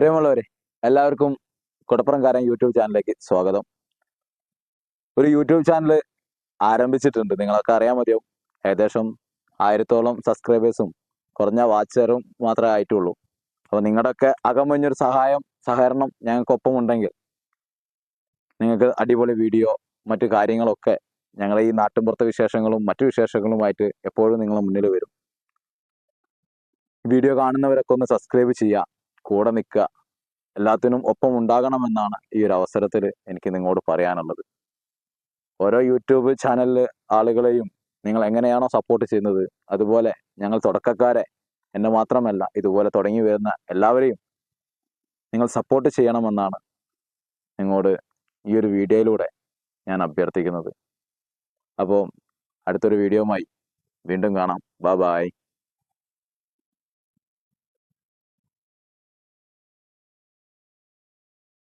പ്രിയമുള്ളവരെ എല്ലാവർക്കും കുടപ്പുറംകാരൻ യൂട്യൂബ് ചാനലിലേക്ക് സ്വാഗതം. ഒരു യൂട്യൂബ് ചാനൽ ആരംഭിച്ചിട്ടുണ്ട്. നിങ്ങളൊക്കെ അറിയാൻ മതിയാവും. ഏകദേശം ആയിരത്തോളം സബ്സ്ക്രൈബേഴ്സും കുറഞ്ഞ വാച്ചറും മാത്രമേ ആയിട്ടുള്ളൂ. അപ്പോൾ നിങ്ങളുടെയൊക്കെ അകമഞ്ഞൊരു സഹായം സഹകരണം ഞങ്ങൾക്കൊപ്പം ഉണ്ടെങ്കിൽ നിങ്ങൾക്ക് അടിപൊളി വീഡിയോ മറ്റു കാര്യങ്ങളൊക്കെ ഞങ്ങളെ ഈ നാട്ടിൻപുറത്തെ വിശേഷങ്ങളും മറ്റു വിശേഷങ്ങളുമായിട്ട് എപ്പോഴും നിങ്ങളെ മുന്നിൽ വരും. വീഡിയോ കാണുന്നവരൊക്കെ ഒന്ന് സബ്സ്ക്രൈബ് ചെയ്യുക. കൂടെ നിൽക്കുക. എല്ലാത്തിനും ഒപ്പം ഉണ്ടാകണമെന്നാണ് ഈ ഒരു അവസരത്തിൽ എനിക്ക് നിങ്ങളോട് പറയാനുള്ളത്. ഓരോ യൂട്യൂബ് ചാനലിൽ ആളുകളെയും നിങ്ങൾ എങ്ങനെയാണോ സപ്പോർട്ട് ചെയ്യുന്നത് അതുപോലെ ഞങ്ങൾ തുടക്കക്കാരെ എന്നെ മാത്രമല്ല ഇതുപോലെ തുടങ്ങി വരുന്ന എല്ലാവരെയും നിങ്ങൾ സപ്പോർട്ട് ചെയ്യണമെന്നാണ് നിങ്ങളോട് ഈ ഒരു വീഡിയോയിലൂടെ ഞാൻ അഭ്യർത്ഥിക്കുന്നത്. അപ്പോൾ അടുത്തൊരു വീഡിയോയുമായി വീണ്ടും കാണാം. Bye bye